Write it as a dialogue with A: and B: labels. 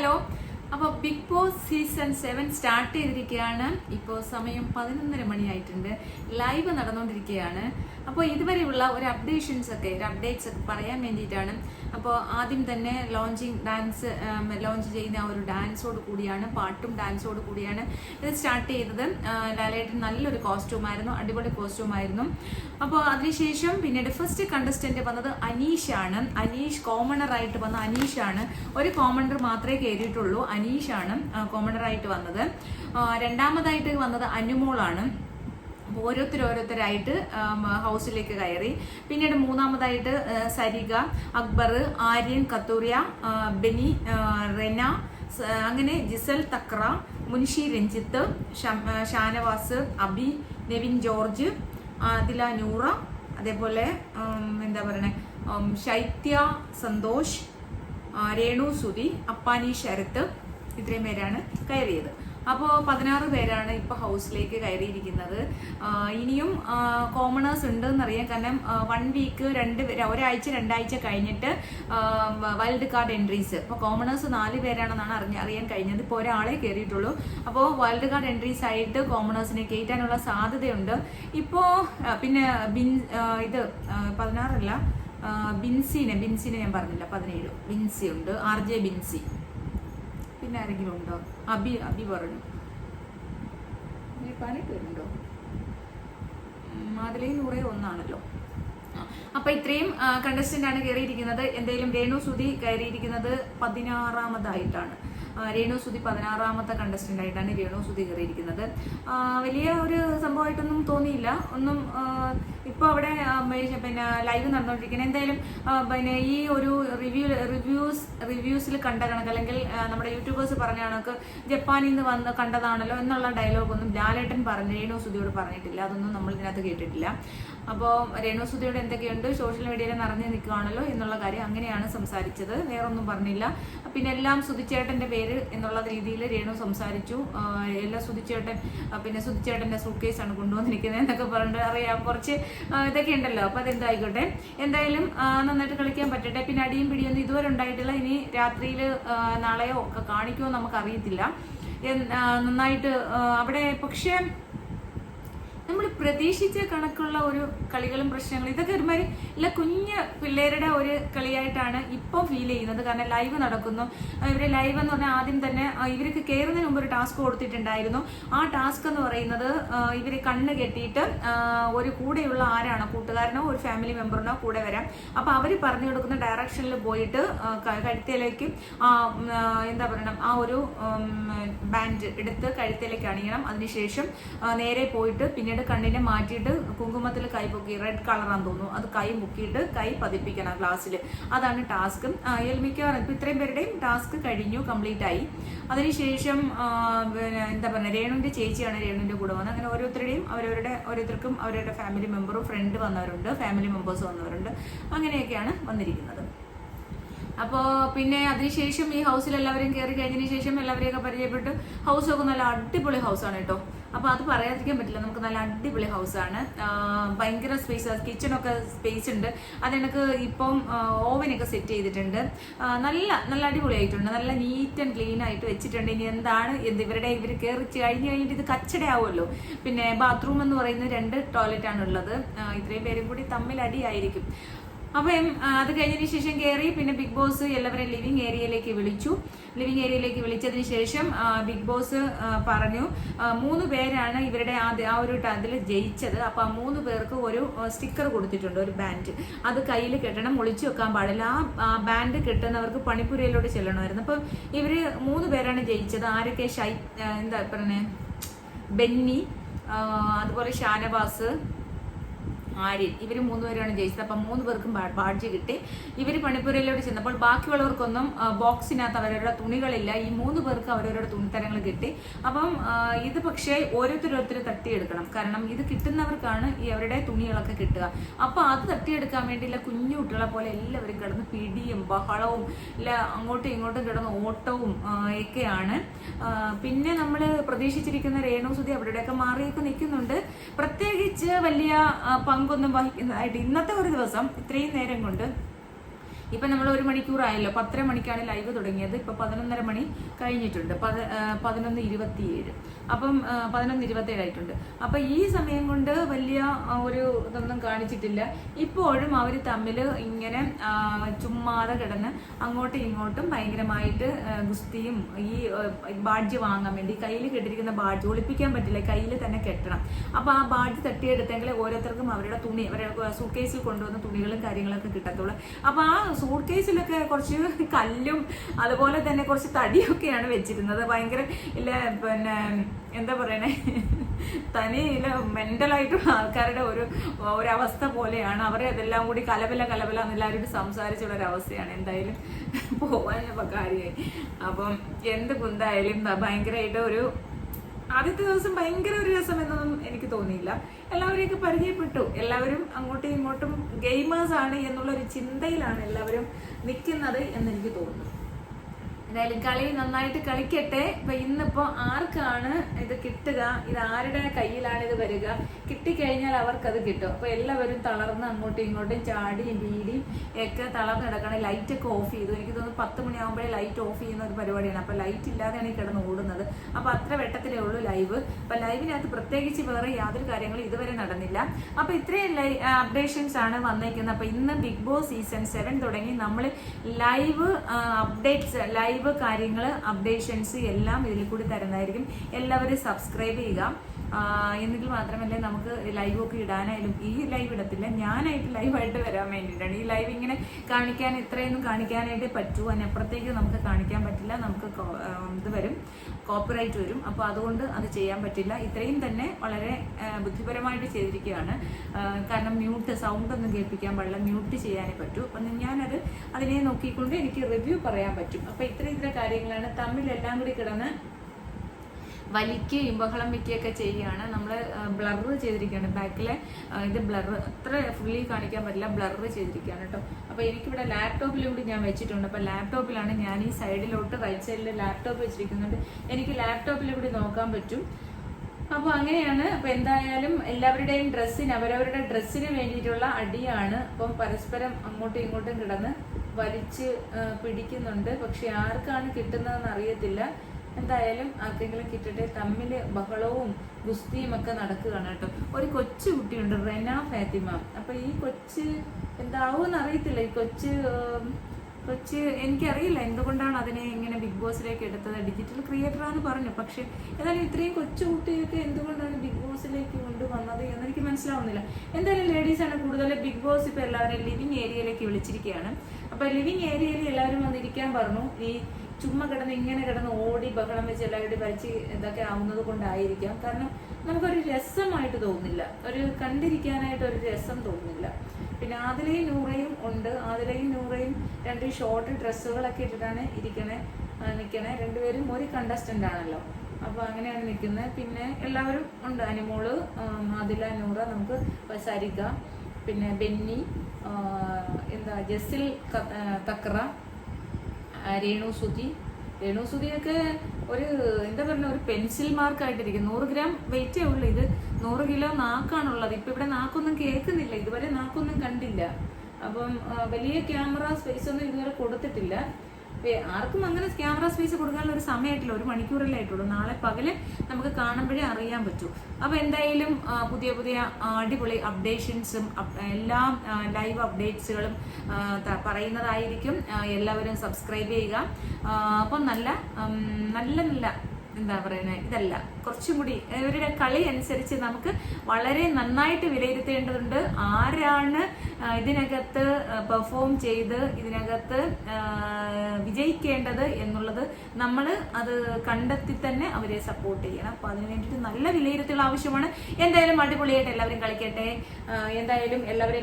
A: Hello. അപ്പോൾ Bigg Boss season seven start ചെയ്തിരിക്കുകയാണ്. ഇപ്പോൾ സമയം പതിനൊന്നര മണിയായിട്ടുണ്ട്. ലൈവ് നടന്നുകൊണ്ടിരിക്കുകയാണ് അപ്പോൾ ഇതുവരെയുള്ള ഒരു അപ്ഡേഷൻസ് ഒക്കെ ഒരു അപ്ഡേറ്റ്സ് ഒക്കെ പറയാൻ വേണ്ടിയിട്ടാണ് അപ്പോൾ ആദ്യം തന്നെ ലോഞ്ചിങ് ഡാൻസ് ലോഞ്ച് ചെയ്യുന്ന ആ ഒരു ഡാൻസോട് കൂടിയാണ് പാട്ടും ഡാൻസോട് കൂടിയാണ് ഇത് സ്റ്റാർട്ട് ചെയ്തത്. ലാലേട്ടൻ നല്ലൊരു കോസ്റ്റ്യൂമായിരുന്നു അടിപൊളി കോസ്റ്റ്യൂമായിരുന്നു. അപ്പോൾ അതിനുശേഷം പിന്നീട് ഫസ്റ്റ് കണ്ടസ്റ്റന്റ് വന്നത് അനീഷാണ്. അനീഷ് കോമണറായിട്ട് വന്ന അനീഷാണ്. ഒരു കോമണർ മാത്രമേ കയറിയിട്ടുള്ളൂ അനീഷാണ് കോമണറായിട്ട് വന്നത്. രണ്ടാമതായിട്ട് വന്നത് അനുമോളാണ്. ഓരോരുത്തർ ഓരോരുത്തരായിട്ട് ഹൗസിലേക്ക് കയറി. പിന്നീട് മൂന്നാമതായിട്ട് സരിക അക്ബർ ആര്യൻ കത്തൂറിയ ബനി റെന അങ്ങനെ ജിസൽ തക്ര മുൻഷി രഞ്ജിത്ത് ഷാനവാസ് അബി നെവിൻ ജോർജ് ആദില നൂറ അതേപോലെ എന്താ പറയണേ ശൈത്യ സന്തോഷ് രേണു സുതി അപ്പാനി ശരത്ത് ഇത്രയും പേരാണ് കയറിയത്. അപ്പോൾ പതിനാറ് പേരാണ് ഇപ്പോൾ ഹൗസിലേക്ക് കയറിയിരിക്കുന്നത്. ഇനിയും കോമണേഴ്സ് ഉണ്ട് എന്നറിയാം കാരണം വൺ വീക്ക് രണ്ട് ഒരാഴ്ച രണ്ടാഴ്ച കഴിഞ്ഞിട്ട് വൈൽഡ് കാർഡ് എൻട്രീസ് ഇപ്പോൾ കോമണേഴ്സ് നാല് പേരാണെന്നാണ് അറിഞ്ഞ അറിയാൻ കഴിഞ്ഞത്. ഇപ്പോൾ ഒരാളെ കയറിയിട്ടുള്ളൂ. അപ്പോൾ വൈൽഡ് കാർഡ് എൻട്രീസ് ആയിട്ട് കോമണേഴ്സിനെ കയറ്റാനുള്ള സാധ്യതയുണ്ട്. ഇപ്പോൾ പിന്നെ ബിൻ ഇത് പതിനാറല്ല ബിൻസിനെ ബിൻസിനെ ഞാൻ പറഞ്ഞില്ല പതിനേഴ്. ബിൻസി ഉണ്ട്. R J Binsy. പിന്നെ ആരെങ്കിലും ഉണ്ടോ? അബി അബി പറഞ്ഞു. ഇനി പതിനെട്ട് പേരുണ്ടോ മാതിലയും നൂറേ ഒന്നാണല്ലോ. അപ്പൊ ഇത്രയും കണ്ടസ്റ്റന്റ് ആണ് കയറിയിരിക്കുന്നത് എന്തെങ്കിലും രേണു സുതി കയറിയിരിക്കുന്നത് പതിനാറാമതായിട്ടാണ്. രേണു സുധി പതിനാറാമത്തെ കണ്ടസ്റ്റന്റ് ആയിട്ടാണ് രേണു സുധി കയറിയിരിക്കുന്നത്. വലിയ ഒരു സംഭവമായിട്ടൊന്നും തോന്നിയില്ല. ഒന്നും ഇപ്പൊ അവിടെ പിന്നെ ലൈവ് നടന്നുകൊണ്ടിരിക്കുന്നത് എന്തായാലും പിന്നെ ഈ ഒരു റിവ്യൂ റിവ്യൂസ് റിവ്യൂസിൽ കണ്ട കണക്ക് അല്ലെങ്കിൽ നമ്മുടെ യൂട്യൂബേഴ്സ് പറഞ്ഞ കണക്ക് ജപ്പാനിൽ നിന്ന് വന്ന് കണ്ടതാണല്ലോ എന്നുള്ള ഡയലോഗ് ഒന്നും ലാലേട്ടൻ പറഞ്ഞു രേണു പറഞ്ഞിട്ടില്ല. അതൊന്നും നമ്മൾ ഇതിനകത്ത് കേട്ടിട്ടില്ല. അപ്പോൾ രേണു സുധിയോട് എന്തൊക്കെയുണ്ട്? സോഷ്യൽ മീഡിയയിൽ നിറഞ്ഞു നിൽക്കുകയാണല്ലോ എന്നുള്ള കാര്യം അങ്ങനെയാണ് സംസാരിച്ചത്. വേറൊന്നും പറഞ്ഞില്ല. പിന്നെ എല്ലാം സുതിച്ചേട്ടന്റെ പേര് എന്നുള്ള രീതിയിൽ രേണു സംസാരിച്ചു. എല്ലാം ആ, പിന്നെ സുതിച്ചേട്ടന്റെ സൂട്ട് കേസാണ് കൊണ്ടുവന്നിരിക്കുന്നത് എന്നൊക്കെ പറഞ്ഞിട്ട് അറിയാം. കുറച്ച് ഇതൊക്കെ ഉണ്ടല്ലോ. അപ്പോൾ അതെന്തായിക്കോട്ടെ? എന്തായാലും നന്നായിട്ട് കളിക്കാൻ പറ്റട്ടെ. പിന്നെ അടിയും പിടിയൊന്നും ഇതുവരെ ഉണ്ടായിട്ടില്ല. ഇനി രാത്രിയിൽ നാളെയോ ഒക്കെ കാണിക്കുമോ നമുക്കറിയത്തില്ല. നന്നായിട്ട് അവിടെ പക്ഷേ നമ്മൾ പ്രതീക്ഷിച്ച കണക്കുള്ള ഒരു കളികളും പ്രശ്നങ്ങളും. ഇതൊക്കെ ഒരുമാതിരി ഇല്ല കുഞ്ഞ് പിള്ളേരുടെ ഒരു കളിയായിട്ടാണ് ഇപ്പം ഫീൽ ചെയ്യുന്നത്. കാരണം ലൈവ് നടക്കുന്നു. ഇവർ ലൈവ് എന്ന് പറഞ്ഞാൽ ആദ്യം തന്നെ ഇവർക്ക് കയറുന്നതിന് മുമ്പ് ഒരു ടാസ്ക് കൊടുത്തിട്ടുണ്ടായിരുന്നു. ആ ടാസ്ക് എന്ന് പറയുന്നത് ഇവർ കണ്ണ് കെട്ടിയിട്ട് ഒരു കൂടെയുള്ള ആരാണോ കൂട്ടുകാരനോ ഒരു ഫാമിലി മെമ്പറിനോ കൂടെ വരാം. അപ്പോൾ അവർ പറഞ്ഞു കൊടുക്കുന്ന ഡയറക്ഷനിൽ പോയിട്ട് കഴുത്തിലേക്ക് എന്താ പറയണം ആ ഒരു ബാൻഡ് എടുത്ത് കഴുത്തിലേക്ക് അണിയണം. അതിനുശേഷം നേരെ പോയിട്ട് പിന്നീട് കണ്ണിനെ മാറ്റിയിട്ട് കുങ്കുമത്തിൽ കൈ പൊക്കി റെഡ് കളറാന്ന് തോന്നുന്നു. അത് കൈ മുക്കിയിട്ട് കൈ പതിപ്പിക്കണം ഗ്ലാസ്സിൽ അതാണ് ടാസ്ക് മിക്കവാറും ഇപ്പം ഇത്രയും പേരുടെയും ടാസ്ക് കഴിഞ്ഞു കംപ്ലീറ്റ് ആയി. അതിനുശേഷം പിന്നെ എന്താ പറയുക രേണുവിന്റെ ചേച്ചിയാണ് രേണുവിന്റെ കൂടെ വന്നത്. അങ്ങനെ ഓരോരുത്തരുടെയും അവരവരുടെ ഓരോരുത്തർക്കും അവരവരുടെ ഫാമിലി മെമ്പറും ഫ്രണ്ട് വന്നവരുണ്ട് ഫാമിലി മെമ്പേഴ്സ് വന്നവരുണ്ട്. അങ്ങനെയൊക്കെയാണ് വന്നിരിക്കുന്നത്. അപ്പോൾ പിന്നെ അതിനുശേഷം ഈ ഹൗസിൽ എല്ലാവരും കയറി കഴിഞ്ഞതിന് ശേഷം എല്ലാവരെയും ഒക്കെ പരിചയപ്പെട്ടു. ഹൗസ് ഒക്കെ നല്ല അടിപൊളി ഹൗസാണ് കേട്ടോ. അപ്പോൾ അത് പറയാതിരിക്കാൻ പറ്റില്ല. നമുക്ക് നല്ല അടിപൊളി ഹൗസാണ് ഭയങ്കര സ്പേസ് കിച്ചണൊക്കെ സ്പേസ് ഉണ്ട്. അതെനിക്ക് ഇപ്പം ഓവനൊക്കെ സെറ്റ് ചെയ്തിട്ടുണ്ട്. നല്ല നല്ല അടിപൊളിയായിട്ടുണ്ട്. നല്ല നീറ്റ് ആൻഡ് ക്ലീൻ ആയിട്ട് വെച്ചിട്ടുണ്ട്. ഇനി എന്താണ്? എന്ത് ഇവരുടെ ഇവർ കയറി കഴിഞ്ഞ് കഴിഞ്ഞിട്ട് ഇത് കച്ചടയാവുമല്ലോ പിന്നെ ബാത്റൂം എന്ന് പറയുന്നത് രണ്ട് ടോയ്ലറ്റ് ആണ് ഉള്ളത്. ഇത്രയും പേരും കൂടി തമ്മിൽ അടിയായിരിക്കും. അപ്പം അത് കഴിഞ്ഞതിന് ശേഷം കയറി പിന്നെ ബിഗ് ബോസ് എല്ലാവരെയും ലിവിങ് ഏരിയയിലേക്ക് വിളിച്ചു. ലിവിങ് ഏരിയയിലേക്ക് വിളിച്ചതിന് ശേഷം ബിഗ് ബോസ് പറഞ്ഞു മൂന്ന് പേരാണ് ഇവരുടെ ആ ഒരു അതിൽ ജയിച്ചത്. അപ്പൊ ആ മൂന്ന് പേർക്ക് ഒരു സ്റ്റിക്കർ കൊടുത്തിട്ടുണ്ട് ഒരു ബാൻഡ് അത് കയ്യിൽ കെട്ടണം ഒളിച്ചു വെക്കാൻ പാടില്ല. ആ ബാൻഡ് കെട്ടുന്നവർക്ക് പണിപ്പുരയിലോട്ട് ചെല്ലണമായിരുന്നു. അപ്പൊ ഇവർ മൂന്ന് പേരാണ് ജയിച്ചത്. ആരൊക്കെ? ഷൈ എന്താ പറഞ്ഞേ? ബെന്നി അതുപോലെ ഷാനവാസ് ആര്യൻ ഇവർ മൂന്നുപേരാണ് ജയിച്ചത്. അപ്പം മൂന്ന് പേർക്കും ബാഡ്ജ് കിട്ടി. ഇവർ പണിപ്പുരയിലോട്ട് ചെന്നപ്പോൾ ബാക്കിയുള്ളവർക്കൊന്നും ബോക്സിനകത്ത് അവരവരുടെ തുണികളില്ല. ഈ മൂന്ന് പേർക്ക് അവരവരുടെ തുണിത്തരങ്ങൾ കിട്ടി. അപ്പം ഇത് പക്ഷേ ഓരോരുത്തരോരുത്തർ തട്ടിയെടുക്കണം. കാരണം ഇത് കിട്ടുന്നവർക്കാണ് ഈ അവരുടെ തുണികളൊക്കെ കിട്ടുക. അപ്പം അത് തട്ടിയെടുക്കാൻ വേണ്ടിയുള്ള കുഞ്ഞു കുട്ടികളെ പോലെ എല്ലാവരും കിടന്ന് പിടിയും ബഹളവും ഇല്ല അങ്ങോട്ടും ഇങ്ങോട്ടും കിടന്ന് ഓട്ടവും ഒക്കെയാണ്. പിന്നെ നമ്മൾ പ്രതീക്ഷിച്ചിരിക്കുന്ന രേണു സുതി അവരുടെയൊക്കെ മാറിയൊക്കെ നിൽക്കുന്നുണ്ട്. പ്രത്യേകിച്ച് വലിയ ആ, പങ്കൊന്നും വഹിക്കുന്നതായിട്ട് ഇന്നത്തെ ഒരു ദിവസം ഇത്രയും നേരം കൊണ്ട് ഇപ്പൊ നമ്മൾ ഒരു മണിക്കൂറായല്ലോ. പത്തര മണിക്കാണ് ലൈവ് തുടങ്ങിയത്. ഇപ്പൊ പതിനൊന്നര മണി കഴിഞ്ഞിട്ടുണ്ട്. പത- പതിനൊന്ന് ഇരുപത്തിയേഴ്. അപ്പം പതിനൊന്ന് ഇരുപത്തേഴ് ആയിട്ടുണ്ട്. അപ്പൊ ഈ സമയം കൊണ്ട് വലിയ ഒരു ഇതൊന്നും കാണിച്ചിട്ടില്ല. ഇപ്പോഴും അവർ തമ്മിൽ ഇങ്ങനെ ചുമ്മാതെ കിടന്ന് അങ്ങോട്ടും ഇങ്ങോട്ടും ഭയങ്കരമായിട്ട് ഗുസ്തിയും ഈ ബാഡ്ജ് വാങ്ങാൻ വേണ്ടി കയ്യിൽ കെട്ടിരിക്കുന്ന ബാഡ്ജ് ഒളിപ്പിക്കാൻ പറ്റില്ല കയ്യിൽ തന്നെ കെട്ടണം. അപ്പൊ ആ ബാഡ്ജ് തട്ടിയെടുത്തെങ്കിൽ ഓരോരുത്തർക്കും അവരുടെ തുണി അവരുടെ സൂക്കേസിൽ കൊണ്ടുവന്ന തുണികളും കാര്യങ്ങളൊക്കെ കിട്ടത്തുള്ളൂ. അപ്പൊ ആ സൂട്ട് കേസിലൊക്കെ കുറച്ച് കല്ലും അതുപോലെ തന്നെ കുറച്ച് തടിയൊക്കെയാണ് വെച്ചിരുന്നത്. ഭയങ്കര ഇല്ല പിന്നെ എന്താ പറയണേ? തനി മെന്റലായിട്ടുള്ള ആൾക്കാരുടെ ഒരു ഒരവസ്ഥ പോലെയാണ്. അവരെ അതെല്ലാം കൂടി കലബല കലബല എന്ന് എല്ലാവരോടും സംസാരിച്ചുള്ള അവസ്ഥയാണ് എന്തായാലും പോവാൻ കാര്യമായി അപ്പം എന്ത് കുന്തായാലും ഭയങ്കരമായിട്ട് ഒരു ആദ്യത്തെ ദിവസം ഭയങ്കര ഒരു രസം എന്നൊന്നും എനിക്ക് തോന്നിയില്ല. എല്ലാവരെയൊക്കെ പരിചയപ്പെട്ടു. എല്ലാവരും അങ്ങോട്ടും ഇങ്ങോട്ടും ഗെയിമേഴ്സ് ആണ് എന്നുള്ള ഒരു ചിന്തയിലാണ് എല്ലാവരും നിൽക്കുന്നത് എന്ന് എനിക്ക് തോന്നുന്നു. എന്തായാലും കളി നന്നായിട്ട് കളിക്കട്ടെ. ഇപ്പൊ ഇന്നിപ്പോ ആർക്കാണ് ഇത് കിട്ടുക? ഇത് ആരുടെ കയ്യിലാണ് ഇത് വരിക? കിട്ടിക്കഴിഞ്ഞാൽ അവർക്കത് കിട്ടും. അപ്പൊ എല്ലാവരും തളർന്ന് അങ്ങോട്ടും ഇങ്ങോട്ടും ചാടിയും വീടിയും ഒക്കെ തളർന്ന് കിടക്കണം ലൈറ്റ് ഒക്കെ ഓഫ് ചെയ്തു. എനിക്ക് തോന്നുന്നു പത്ത് മണിയാകുമ്പോഴേ ലൈറ്റ് ഓഫ് ചെയ്യുന്ന ഒരു പരിപാടിയാണ്. അപ്പൊ ലൈറ്റ് ഇല്ലാതെയാണ് ഈ കിടന്ന് ഓടുന്നത്. അപ്പൊ അത്ര വെട്ടത്തിലേ ഉള്ളൂ ലൈവ് അപ്പൊ ലൈവിനകത്ത് പ്രത്യേകിച്ച് വേറെ യാതൊരു കാര്യങ്ങളും ഇതുവരെ നടന്നില്ല. അപ്പൊ ഇത്രയും അപ്ഡേഷൻസ് ആണ് വന്നേക്കുന്നത്. അപ്പൊ ഇന്ന് ബിഗ് ബോസ് സീസൺ സെവൻ തുടങ്ങി. നമ്മൾ ലൈവ് അപ്ഡേറ്റ്സ് ലൈവ് കാര്യങ്ങൾ അപ്ഡേഷൻസ് എല്ലാം ഇതിൽ കൂടി തരുന്നതായിരിക്കും. എല്ലാവരും സബ്സ്ക്രൈബ് ചെയ്യുക. എന്നെങ്കിൽ മാത്രമല്ലേ നമുക്ക് ലൈവ് ഒക്കെ ഇടാനായാലും ഈ ലൈവ് ഇടത്തില്ല. ഞാനായിട്ട് ലൈവായിട്ട് വരാൻ വേണ്ടിയിട്ടാണ്. ഈ ലൈവ് ഇങ്ങനെ കാണിക്കാൻ ഇത്രയൊന്നും കാണിക്കാനായിട്ട് പറ്റൂ അതിനപ്പുറത്തേക്ക് നമുക്ക് കാണിക്കാൻ പറ്റില്ല. നമുക്ക് ഇത് വരും. കോപ്പറേറ്റ് വരും. അപ്പോൾ അതുകൊണ്ട് അത് ചെയ്യാൻ പറ്റില്ല. ഇത്രയും തന്നെ വളരെ ബുദ്ധിപരമായിട്ട് ചെയ്തിരിക്കുകയാണ്. കാരണം മ്യൂട്ട് സൗണ്ട് ഒന്നും കേൾപ്പിക്കാൻ പാടില്ല. മ്യൂട്ട് ചെയ്യാനേ പറ്റൂ. അപ്പം ഞാനത് അതിനെ നോക്കിക്കൊണ്ട് എനിക്ക് റിവ്യൂ പറയാൻ പറ്റും. അപ്പോൾ ഇത്ര ഇത്ര കാര്യങ്ങളാണ്. തമ്മിലെല്ലാം കൂടി കിടന്ന് വലിക്കുകയും ബഹളം വെക്കുകയൊക്കെ ചെയ്യുകയാണ്. നമ്മൾ ബ്ലർ ചെയ്തിരിക്കുകയാണ്. ബാക്കിലെ ഇത് ബ്ലർ അത്ര ഫുള്ളി കാണിക്കാൻ പറ്റില്ല. ബ്ലർ ചെയ്തിരിക്കുകയാണ് കേട്ടോ. അപ്പോൾ എനിക്കിവിടെ ലാപ്ടോപ്പിൽ കൂടി ഞാൻ വെച്ചിട്ടുണ്ട്. അപ്പോൾ ലാപ്ടോപ്പിലാണ് ഞാൻ ഈ സൈഡിലോട്ട് റൈറ്റ് സൈഡിൽ ലാപ്ടോപ്പ് വെച്ചിരിക്കുന്നുണ്ട്. എനിക്ക് ലാപ്ടോപ്പിൽ കൂടി നോക്കാൻ പറ്റും. അപ്പോൾ അങ്ങനെയാണ്. അപ്പോൾ എന്തായാലും എല്ലാവരുടെയും ഡ്രസ്സിന് അവരവരുടെ ഡ്രസ്സിന് വേണ്ടിയിട്ടുള്ള അടിയാണ്. അപ്പം പരസ്പരം അങ്ങോട്ടും ഇങ്ങോട്ടും കിടന്ന് വലിച്ച് പിടിക്കുന്നുണ്ട്. പക്ഷെ ആർക്കാണ് കിട്ടുന്നതെന്ന് അറിയത്തില്ല. എന്തായാലും ആർക്കെങ്കിലും കിട്ടട്ടെ തമ്മിൽ ബഹളവും ഗുസ്തിയും ഒക്കെ നടക്കുകയാണ് കേട്ടോ. ഒരു കൊച്ചു കുട്ടിയുണ്ട് റെന ഫാത്തിമ. അപ്പൊ ഈ കൊച്ച് എന്താവും അറിയത്തില്ല. ഈ കൊച്ച് കൊച്ച് എനിക്കറിയില്ല എന്തുകൊണ്ടാണ് അതിനെ ഇങ്ങനെ ബിഗ് ബോസിലേക്ക് എടുത്തത്? ഡിജിറ്റൽ ക്രിയേറ്ററാന്ന് പറഞ്ഞു. പക്ഷേ എന്നാലും ഇത്രയും കൊച്ചു എന്തുകൊണ്ടാണ് ബിഗ് ബോസിലേക്ക് കൊണ്ടുവന്നത് എന്ന് എനിക്ക് മനസ്സിലാവുന്നില്ല. എന്തായാലും ലേഡീസാണ് കൂടുതൽ ബിഗ് ബോസ് ഇപ്പോൾ എല്ലാവരും ലിവിങ് ഏരിയയിലേക്ക് വിളിച്ചിരിക്കുകയാണ്. അപ്പോൾ ലിവിങ് ഏരിയയിൽ എല്ലാവരും വന്നിരിക്കാൻ പറഞ്ഞു. ഈ ചുമ്മാ കിടന്ന് ഇങ്ങനെ കിടന്ന് ഓടി ബഹളം വെച്ച് എല്ലാവരും വലിച്ച് ഇതൊക്കെ ആവുന്നത് കൊണ്ടായിരിക്കാം. കാരണം നമുക്കൊരു രസമായിട്ട് തോന്നില്ല ഒരു കണ്ടിരിക്കാനായിട്ട് ഒരു രസം തോന്നുന്നില്ല. പിന്നെ ആതിലയും നൂറയും ഉണ്ട്. ആതിലയും നൂറയും രണ്ട് ഷോർട്ട് ഡ്രസ്സുകളൊക്കെ ഇട്ടിട്ടാണ് ഇരിക്കണേ നിൽക്കണേ രണ്ടുപേരും ഒരു കണ്ടസ്റ്റന്റ് ആണല്ലോ. അപ്പോൾ അങ്ങനെയാണ് നിൽക്കുന്നത് പിന്നെ എല്ലാവരും ഉണ്ട്. അനിമോൾ ആതില നൂറ നമുക്ക് സരിക പിന്നെ ബെന്നി എന്താ ജസിൽ തക്ര രേണു സുധി. രേണു സുധിയൊക്കെ ഒരു എന്താ പറയുക ഒരു പെൻസിൽ മാർക്കായിട്ടിരിക്കും നൂറ് ഗ്രാം വെയിറ്റേ ഉള്ളൂ. ഇത് നൂറ് കിലോ നാക്കാണുള്ളത്. ഇപ്പം ഇവിടെ നാക്കൊന്നും കേൾക്കുന്നില്ല. ഇതുവരെ നാക്കൊന്നും കണ്ടില്ല. അപ്പം വലിയ ക്യാമറ സ്പേസ് ഒന്നും ഇതുവരെ കൊടുത്തിട്ടില്ല. ആർക്കും അങ്ങനെ ക്യാമറ സ്പേസ് കൊടുക്കാനുള്ള ഒരു സമയമായിട്ടില്ല. ഒരു മണിക്കൂറല്ലേ ആയിട്ടുള്ളൂ. നാളെ പകൽ നമുക്ക് കാണുമ്പോഴേ അറിയാൻ പറ്റൂ. അപ്പൊ എന്തായാലും പുതിയ പുതിയ അടിപൊളി അപ്ഡേഷൻസും എല്ലാ ലൈവ് അപ്ഡേറ്റ്സുകളും പറയുന്നതായിരിക്കും. എല്ലാവരും സബ്സ്ക്രൈബ് ചെയ്യുക. അപ്പം നല്ല നല്ല നല്ല എന്താ പറയുന്നത് ഇതല്ല. കുറച്ചും കൂടി ഇവരുടെ കളി അനുസരിച്ച് നമുക്ക് വളരെ നന്നായിട്ട് വിലയിരുത്തേണ്ടതുണ്ട്. ആരാണ് ഇതിനകത്ത് പെർഫോം ചെയ്ത് ഇതിനകത്ത് വിജയിക്കേണ്ടത് എന്നുള്ളത് നമ്മൾ അത് കണ്ടെത്തി തന്നെ അവരെ സപ്പോർട്ട് ചെയ്യണം. അപ്പൊ അതിന് വേണ്ടിയിട്ട് നല്ല വിലയിരുത്തൽ ആവശ്യമാണ്. എന്തായാലും അടിപൊളിയായിട്ട് എല്ലാവരും കളിക്കട്ടെ. എന്തായാലും എല്ലാവരും